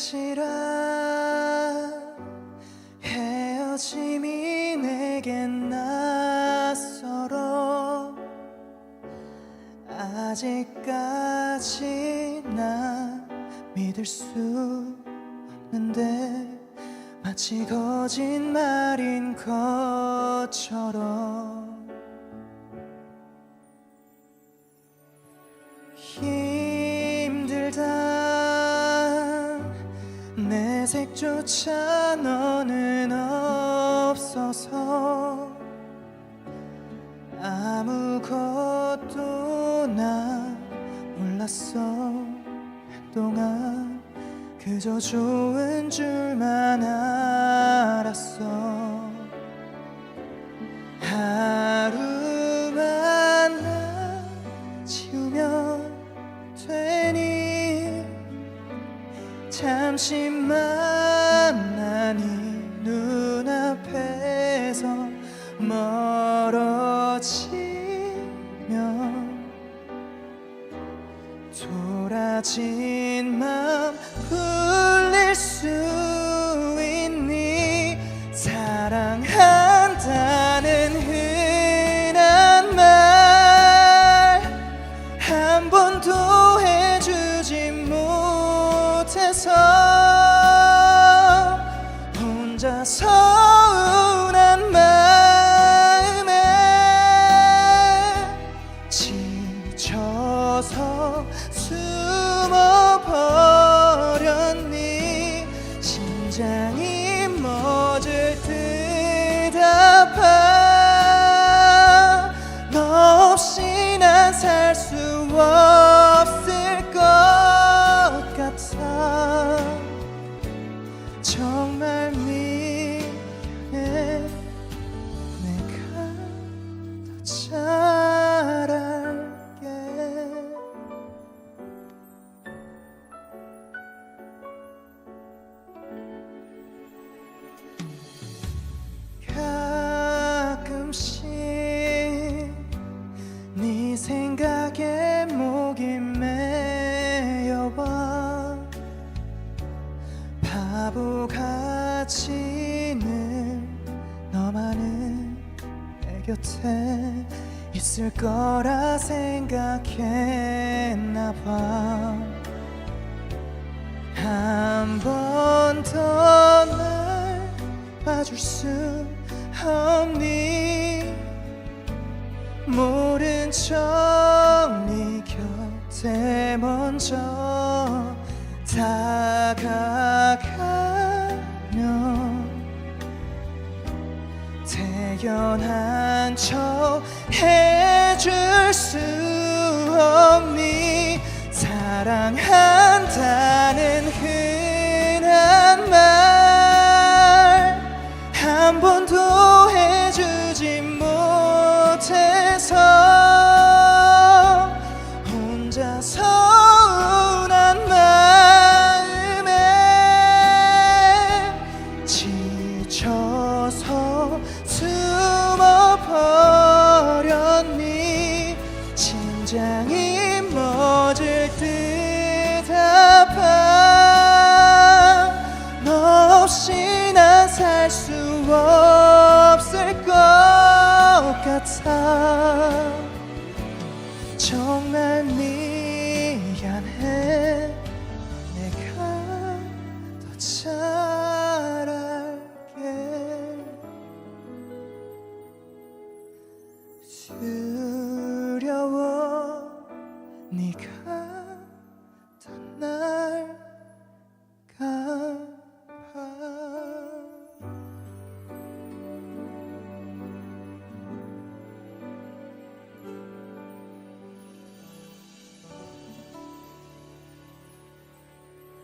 아찔한 헤어짐이 내겐 낯설어. 아직까지 나 믿을 수 없는데 마치 거짓말인 것처럼 색조차 너는 없어서 아무것도 나 몰랐어. 동안 그저 좋은 줄만 알았어. 하루만 나 지우면 되니? 잠시 눈앞에서 멀어지면 돌아진 맘 풀릴 수 정말 곁에 있을 거라 생각했나 봐. 한 번 더 날 봐줄 수 없니? 모른 척네 곁에 먼저 다가 태연한 척 해줄 수 없니 정말 미안해